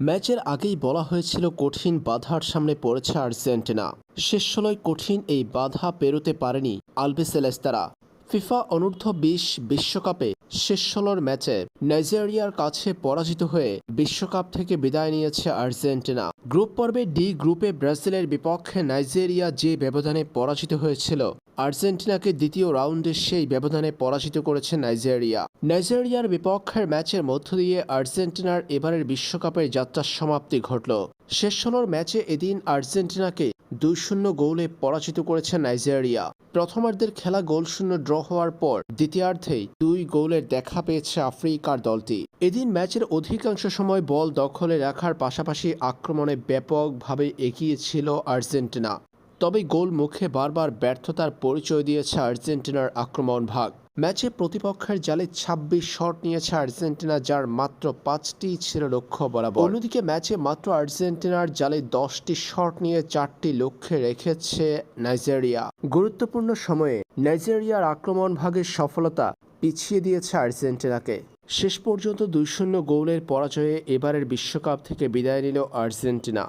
ম্যাচের আগেই বলা হয়েছিল কঠিন বাধার সামনে পড়েছে আর্জেন্টিনা। শেষ কঠিন এই বাধা পেরোতে পারেনি আলবিসেলেস্তারা ফিফা অনূর্ধ্ব বিশ বিশ্বকাপে শেষ ষোলোর ম্যাচে নাইজেরিয়ার কাছে পরাজিত হয়ে বিশ্বকাপ থেকে বিদায় নিয়েছে আর্জেন্টিনা। গ্রুপ পর্বে ডি গ্রুপে ব্রাজিলের বিপক্ষে নাইজেরিয়া যে ব্যবধানে পরাজিত হয়েছিল আর্জেন্টিনাকে দ্বিতীয় রাউন্ডে সেই ব্যবধানে পরাজিত করেছে নাইজেরিয়া। নাইজেরিয়ার বিপক্ষের ম্যাচের মধ্য দিয়ে আর্জেন্টিনার এবারের বিশ্বকাপের যাত্রার সমাপ্তি ঘটল। শেষ ষোলোর ম্যাচে এদিন আর্জেন্টিনাকে দুই শূন্য গোলে পরাজিত করেছে নাইজেরিয়া। প্রথমার্ধের খেলা গোল শূন্য ড্র হওয়ার পর দ্বিতীয়ার্ধেই দুই গোলের দেখা পেয়েছে আফ্রিকার দলটি। এদিন ম্যাচের অধিকাংশ সময় বল দখলে রাখার পাশাপাশি আক্রমণে ব্যাপকভাবে এগিয়ে ছিল আর্জেন্টিনা। তবে গোল মুখে বারবার ব্যর্থতার পরিচয় দিয়েছে আর্জেন্টিনার আক্রমণ ভাগ। ম্যাচে প্রতিপক্ষের জালে ২৬ শট নিয়েছে আর্জেন্টিনা, যার মাত্র পাঁচটি ছিল লক্ষ্য বরাবর। অন্যদিকে ম্যাচে মাত্র আর্জেন্টিনার জালে দশটি শট নিয়ে চারটি লক্ষ্যে রেখেছে নাইজেরিয়া। গুরুত্বপূর্ণ সময়ে নাইজেরিয়ার আক্রমণ ভাগের সফলতা পিছিয়ে দিয়েছে আর্জেন্টিনাকে। শেষ পর্যন্ত দুই শূন্য গোলের পরাজয়ে এবারের বিশ্বকাপ থেকে বিদায় নিল আর্জেন্টিনা।